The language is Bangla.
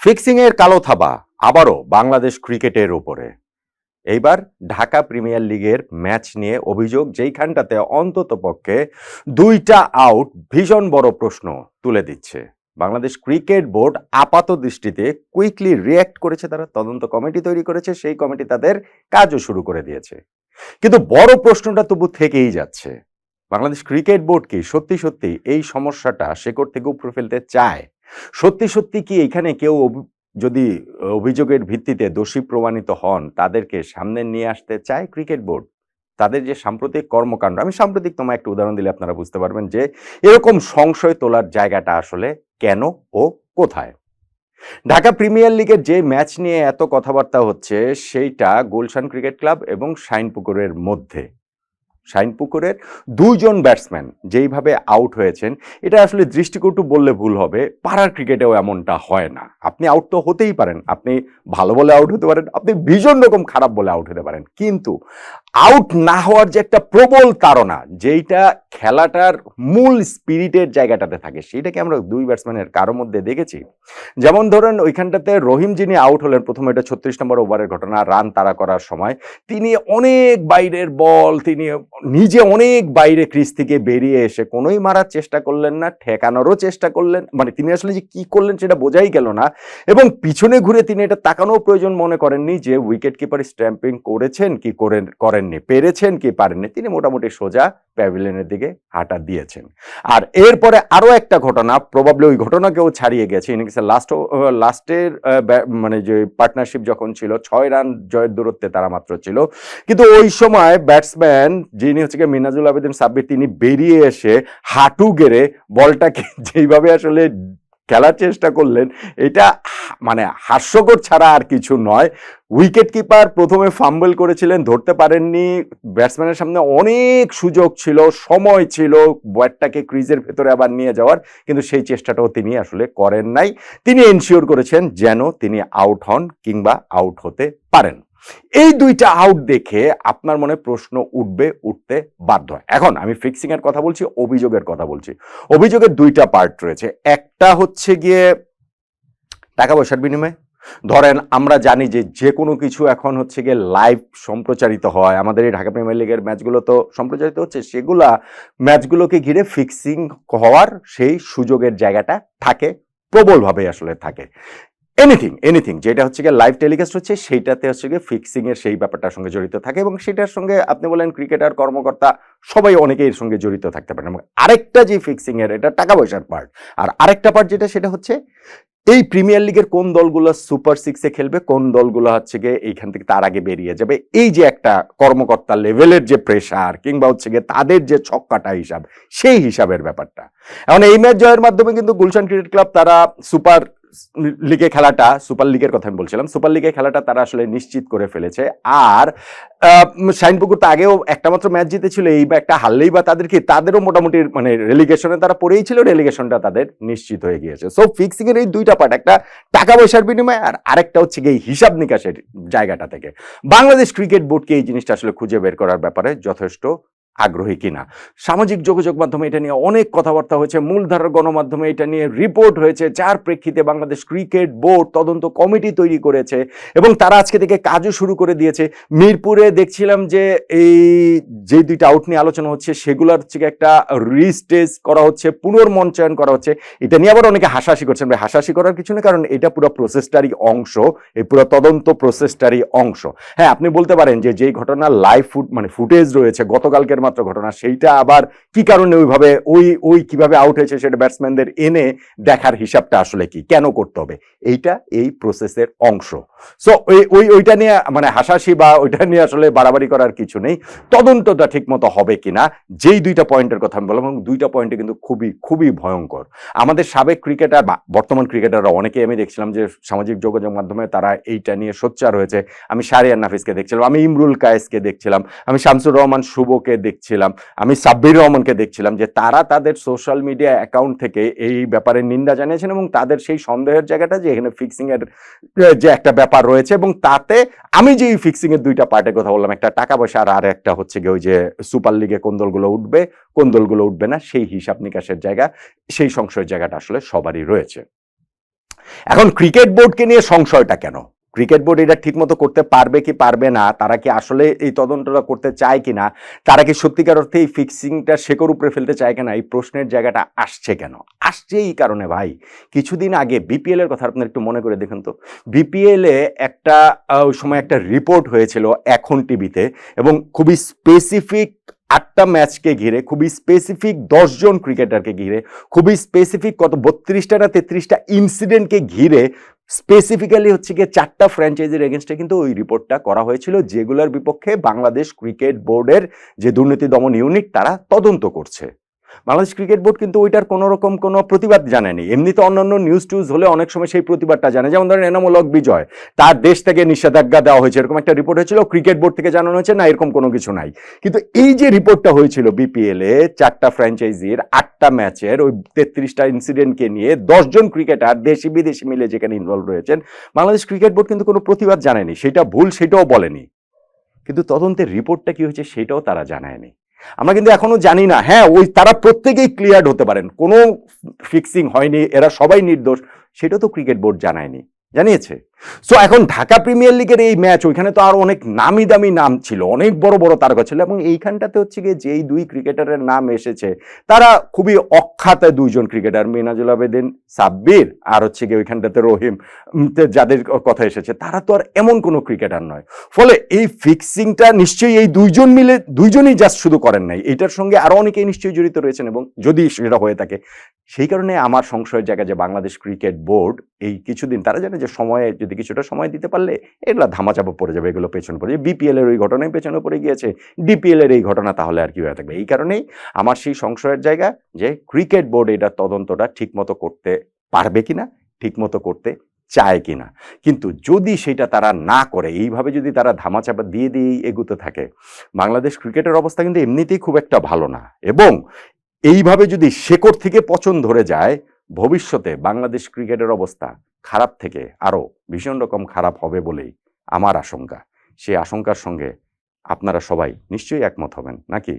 ফিক্সিংয়ের কালো থাবা আবারও বাংলাদেশ ক্রিকেটের উপরে। এইবার ঢাকা প্রিমিয়ার লিগের ম্যাচ নিয়ে অভিযোগ, যেইখানটাতে অন্তত পক্ষে দুইটা আউট ভীষণ বড় প্রশ্ন তুলে দিচ্ছে। বাংলাদেশ ক্রিকেট বোর্ড আপাত দৃষ্টিতে কুইকলি রিয়্যাক্ট করেছে তারা, তদন্ত কমিটি তৈরি করেছে, সেই কমিটি তাদের কাজও শুরু করে দিয়েছে। কিন্তু বড় প্রশ্নটা তবু থেকেই যাচ্ছে। বাংলাদেশ ক্রিকেট বোর্ড কি সত্যি সত্যি এই সমস্যাটা শেকড় থেকে উপরে ফেলতে চায়? সত্যি সত্যি কি এখানে কেউ যদি অভিযোগের ভিত্তিতে দোষী প্রমাণিত হন, তাদেরকে সামনে নিয়ে আসতে চায় ক্রিকেট বোর্ড? তাদের যে সাম্প্রতিক কর্মকাণ্ড, আমি সাম্প্রতিক তোমায় একটা উদাহরণ দিলে আপনারা বুঝতে পারবেন যে, এরকম সংশয় তোলার জায়গাটা আসলে কেন ও কোথায়? ঢাকা প্রিমিয়ার লিগের যে ম্যাচ নিয়ে এত কথাবার্তা হচ্ছে, সেইটা গুলশান ক্রিকেট ক্লাব এবং শাইনপুকুরের মধ্যে। শাইনপুকুরের দুইজন ব্যাটসম্যান যেইভাবে আউট হয়েছেন, এটা আসলে দৃষ্টিকটু বললে ভুল হবে, পাড়ার ক্রিকেটেও এমনটা হয় না। আপনি আউট তো হতেই পারেন, আপনি ভালো বলে আউট হতে পারেন, আপনি ভীষণ রকম খারাপ বলে আউট হতে পারেন। কিন্তু আউট না হওয়ার যে একটা প্রবল তাড়না, যেইটা খেলাটার মূল স্পিরিটের জায়গাটাতে থাকে সেইটাকে আমরা দুই ব্যাটসম্যানের কারোর মধ্যে দেখেছি। যেমন ধরেন ওইখানটাতে রহিম যিনি আউট হলেন, প্রথমে এটা ছত্রিশ নম্বর ওভারের ঘটনা রান তাড়া করার সময়, তিনি অনেক বাইরের বল তিনি নিজে অনেক বাইরে ক্রিজ থেকে বেরিয়ে এসে কোনোই মারার চেষ্টা করলেন না, ঠেকানোরও চেষ্টা করলেন মানে তিনি আসলে যে কি করলেন সেটা বোঝাই গেল না এবং পিছনে ঘুরে তিনি এটা তাকানোর প্রয়োজন মনে করেননি যে উইকেট কিপার স্ট্যাম্পিং করেছেন কি করেন, করেননি, পেরেছেন কি পারেননি, তিনি মোটামুটি সোজা প্যাভিলিয়নের দিকে হাঁটা দিয়েছেন। আর এরপরে আরও একটা ঘটনা প্রবাবলি ওই ঘটনাকেও ছাড়িয়ে গেছে ইনিংসের লাস্ট লাস্টের মানে যে পার্টনারশিপ যখন ছিল, ছয় রান জয়ের দূরত্বে তারা মাত্র ছিল। কিন্তু ওই সময় ব্যাটসম্যান যিনি হচ্ছে গিয়ে মিনাজুল আবেদিন সাব্বির, তিনি বেরিয়ে এসে হাঁটু গেড়ে বলটাকে যেইভাবে আসলে খেলার চেষ্টা করলেন, এটা মানে হাস্যকর ছাড়া আর কিছু নয়। উইকেট কিপার প্রথমে ফাম্বল করেছিলেন, ধরতে পারেননি। ব্যাটসম্যানের সামনে অনেক সুযোগ ছিল, সময় ছিল ব্যাটটাকে ক্রিজের ভেতরে আবার নিয়ে যাওয়ার, কিন্তু সেই চেষ্টাটাও তিনি আসলে করেন নাই। তিনি এনশিওর করেছেন যেন তিনি আউট হন কিংবা আউট হতে পারেন। এই দুইটা আউট দেখে আপনার মনে প্রশ্ন উঠবে, উঠতে বাধ্য হয়। এখন আমি ফিক্সিং এর কথা বলছি, অভিযোগের কথা বলছি। অভিযোগের দুইটা পার্ট রয়েছে। একটা হচ্ছে গিয়ে টাকা পয়সার বিনিময়ে। ধরেন আমরা জানি যে যে কোনো কিছু এখন হচ্ছে গিয়ে লাইভ সম্প্রচারিত হয়। আমাদের এই ঢাকা প্রিমিয়ার লিগের ম্যাচগুলো তো সম্প্রচারিত হচ্ছে, সেগুলা ম্যাচগুলোকে ঘিরে ফিক্সিং হওয়ার সেই সুযোগের জায়গাটা থাকে প্রবলভাবে আসলে থাকে। এনিথিং এনিথিং যেটা হচ্ছে গিয়ে লাইভ টেলিকাস্ট হচ্ছে, সেইটাতে হচ্ছে গিয়ে ফিক্সিং এর সেই ব্যাপারটার সঙ্গে জড়িত থাকে এবং সেটার সঙ্গে আপনি বলেন ক্রিকেটার কর্মকর্তা, সবাই অনেকেই এর সঙ্গে জড়িত থাকতে পারেন। এবং আরেকটা যে ফিক্সিংয়ের এটা টাকা পয়সার পার্ট আর আরেকটা পার্ট যেটা, সেটা হচ্ছে এই প্রিমিয়ার লিগের কোন দলগুলো সুপার সিক্সে খেলবে, কোন দলগুলো হচ্ছে গিয়ে এইখান থেকে তার আগে বেরিয়ে যাবে, এই যে একটা কর্মকর্তা লেভেলের যে প্রেশার কিংবা হচ্ছে গিয়ে তাদের যে ছক্কাটা হিসাব, সেই হিসাবের ব্যাপারটা। এখন এই ম্যাচ জয়ের মাধ্যমে কিন্তু গুলশান ক্রিকেট ক্লাব, তারা সুপার লিগে খেলাটা, সুপার লিগের কথা আমি বলছিলাম, সুপার লিগে খেলাটা তারা আসলে নিশ্চিত করে ফেলেছে। আর শাইনপুকুর তো আগেও একটা মাত্র ম্যাচ জিতেছিল, এই বা একটা হারলেই বা তাদের কি, তাদেরও মোটামুটি মানে রেলিগেশনে তারা পড়েই ছিল রেলিগেশনটা তাদের নিশ্চিত হয়ে গিয়েছে। সো ফিক্সিং এর এই দুইটা পার্ট একটা টাকা পয়সার বিনিময়ে আর আরেকটা হচ্ছে গিয়ে হিসাব নিকাশের জায়গাটা থেকে। বাংলাদেশ ক্রিকেট বোর্ডকে এই জিনিসটা আসলে খুঁজে বের করার ব্যাপারে যথেষ্ট আগ্রহী কিনা। সামাজিক যোগাযোগ মাধ্যমে এটা নিয়ে অনেক কথাবার্তা হয়েছে, মূলধারার গণমাধ্যমে এটা নিয়ে রিপোর্ট হয়েছে, যার প্রেক্ষিতে বাংলাদেশ ক্রিকেট বোর্ড তদন্ত কমিটি তৈরি করেছে এবং তারা আজকে থেকে কাজও শুরু করে দিয়েছে। মিরপুরে দেখছিলাম যে এই যে দুইটা আউট নিয়ে আলোচনা হচ্ছে, সেগুলোর থেকে একটা রিস্টেজ করা হচ্ছে, পুনর্মঞ্চায়ন করা হচ্ছে। এটা নিয়ে আবার অনেকে হাসাহাসি করছেন। ভাই, হাসাহাসি করার কিছু নেই, কারণ এটা পুরো প্রসেসটারই অংশ, এই পুরো তদন্ত প্রসেসটারই অংশ। হ্যাঁ আপনি বলতে পারেন যে যেই ঘটনা লাইভ ফুট মানে ফুটেজ রয়েছে, গতকালকের মাত্র ঘটনা সেইটা আবার কি কারণে ওইভাবে ওই ওই কীভাবে আউট হয়েছে সেটা ব্যাটসম্যানদের এনে দেখার হিসাবটা আসলে কি? কেন করতে হবে? এইটা এই প্রসেসের অংশ। সো ওই ওই, ওইটা নিয়ে মানে হাসাহাসি বা ওইটা নিয়ে আসলে বাড়াবাড়ি করার কিছু নেই। তদন্তটা ঠিক মতো হবে কিনা? যেই দুইটা পয়েন্টের কথা আমি বললাম, এবং দুইটা পয়েন্টে কিন্তু খুবই খুবই ভয়ঙ্কর। আমাদের সাবেক ক্রিকেটার বা বর্তমান ক্রিকেটাররা অনেকেই আমি দেখছিলাম যে সামাজিক যোগাযোগ মাধ্যমে তারা এইটা নিয়ে সোচ্চার হয়েছে। আমি শারিয়ার নাফিসকে দেখছিলাম, আমি ইমরুল কায়েসকে দেখছিলাম, আমি শামসুর রহমান শুভকে দেখছিলাম। আমি সাব্বির রহমানকে দেখছিলাম যে তারা তাদের সোশ্যাল মিডিয়া অ্যাকাউন্ট থেকে এই ব্যাপারে নিন্দা জানিয়েছেন এবং তাদের সেই সন্দেহের জায়গাটা যে এখানে ফিক্সিং এর যে একটা ব্যাপার রয়েছে এবং তাতে আমি যে ফিক্সিং এর দুইটা পার্টের কথা বললাম, একটা টাকা পয়সা আর আর একটা হচ্ছে গিয়ে ওই যে সুপার লিগে কোন দলগুলো উঠবে, কোন দলগুলো উঠবে না, সেই হিসাব নিকাশের জায়গা, সেই সংশয়ের জায়গাটা আসলে সবারই রয়েছে। এখন ক্রিকেট বোর্ডকে নিয়ে সংশয়টা কেন? ক্রিকেট বোর্ড এটা ঠিকমতো করতে পারবে কি পারবে না, তারা কি আসলে এই তদন্তটা করতে চায় কি না তারা কি সত্যিকার অর্থে এই ফিক্সিংটা শেকর উপরে ফেলতে চায় কিনা, এই প্রশ্নের জায়গাটা আসছে কেন? আসছে এই কারণে ভাই। কিছুদিন আগে বিপিএল এর কথা আপনার একটু মনে করে দেখুন তো। বিপিএল একটা ওই সময় একটা রিপোর্ট হয়েছিল এখন টিভিতে এবং খুবই স্পেসিফিক আটটা ম্যাচকে ঘিরে, খুবই স্পেসিফিক দশজন ক্রিকেটারকে ঘিরে, খুবই স্পেসিফিক কত বত্রিশটা না তেত্রিশটা ইনসিডেন্টকে ঘিরে স্পেসিফিক্যালি হচ্ছে গিয়ে চারটা ফ্র্যাঞ্চাইজির এগেনস্টে কিন্তু ওই রিপোর্টটা করা হয়েছিল, যেগুলোর বিপক্ষে বাংলাদেশ ক্রিকেট বোর্ডের যে দুর্নীতি দমন ইউনিট তারা তদন্ত করছে। বাংলাদেশ ক্রিকেট বোর্ড কিন্তু ওইটার কোনো রকম কোনো প্রতিবাদ জানায়নি। এমনিতে অন্যান্য নিউজ টিউজ হলে অনেক সময় সেই প্রতিবাদটা জানে যেমন ধরেন এনামূলক বিজয়, তার দেশ থেকে নিষেধাজ্ঞা দেওয়া হয়েছে। এরকম একটা রিপোর্ট হয়েছিল, ক্রিকেট বোর্ড থেকে জানানো হয়েছে, না, এরকম কোনো কিছু নাই। কিন্তু এই যে রিপোর্টটা হয়েছিল বিপিএল এ, চারটা ফ্র্যাঞ্চাইজির আটটা ম্যাচের ওই তেত্রিশটা ইনসিডেন্টকে নিয়ে দশজন ক্রিকেটার দেশি বিদেশি মিলে যেখানে ইনভলভ রয়েছেন, বাংলাদেশ ক্রিকেট বোর্ড কিন্তু কোনো প্রতিবাদ জানায়নি। সেটা ভুল, সেটাও বলেনি। কিন্তু তদন্তের রিপোর্টটা কি হয়েছে, সেটাও তারা জানায়নি। আমরা কিন্তু এখনও জানি না। হ্যাঁ ওই তারা প্রত্যেকেই ক্লিয়ার্ড হতে পারেন। কোনো ফিক্সিং হয়নি, এরা সবাই নির্দোষ। সেটা তো ক্রিকেট বোর্ড জানায়নি। জানিয়েছে। সো এখন ঢাকা প্রিমিয়ার লিগের এই ম্যাচ ওইখানে তো আর অনেক নামি দামি নাম ছিল। অনেক বড় বড় তারকা ছিল। এবং এইখানটাতে হচ্ছে গিয়ে যেই দুই ক্রিকেটারের নাম এসেছে, তারা খুবই অখ্যাত দুইজন ক্রিকেটার, মিনাজুল আবেদিন, সাব্বির আর হচ্ছে গিয়ে ওইখানটাতে রহিম যাদের কথা এসেছে, তারা তো আর এমন কোনো ক্রিকেটার নয়। ফলে এই ফিক্সিংটা নিশ্চয়ই এই দুইজন মিলে, দুইজনই জাস্ট শুধু করেন নাই। এটার সঙ্গে আরও অনেকেই নিশ্চয়ই জড়িত রয়েছেন এবং যদি সেটা হয়ে থাকে, সেই কারণে আমার সংশয়ের জায়গা যে বাংলাদেশ ক্রিকেট বোর্ড এই কিছুদিন, তারা জানে যে সময়ে, যদি কিছুটা সময় দিতে পারলে এগুলো ধামাচাপা পড়ে যাবে, এগুলো পেছনে পড়ে বিপিএল এর ওই ঘটনায় পেছনে পড়ে গিয়েছে। ডিপিএল এর এই ঘটনা তাহলে আর কি হয়ে থাকবে? এই কারণেই আমার সেই সংশয়ের জায়গা যে ক্রিকেট বোর্ড এটা তদন্তটা ঠিকমতো করতে পারবে কিনা, ঠিকমতো করতে চায় কিনা। কিন্তু যদি সেটা তারা না করে, এইভাবে যদি তারা ধামাচাপা দিয়ে দিয়েই এগুতে থাকে, বাংলাদেশ ক্রিকেটের অবস্থা কিন্তু এমনিতেই খুব একটা ভালো না। এবং এইভাবে যদি শেকড় থেকে পচন ধরে যায়, ভবিষ্যতে বাংলাদেশ ক্রিকেটের অবস্থা খারাপ থেকে আরও ভীষণ রকম খারাপ হবে বলেই আমার আশঙ্কা। সেই আশঙ্কার সঙ্গে আপনারা সবাই নিশ্চয়ই একমত হবেন, নাকি?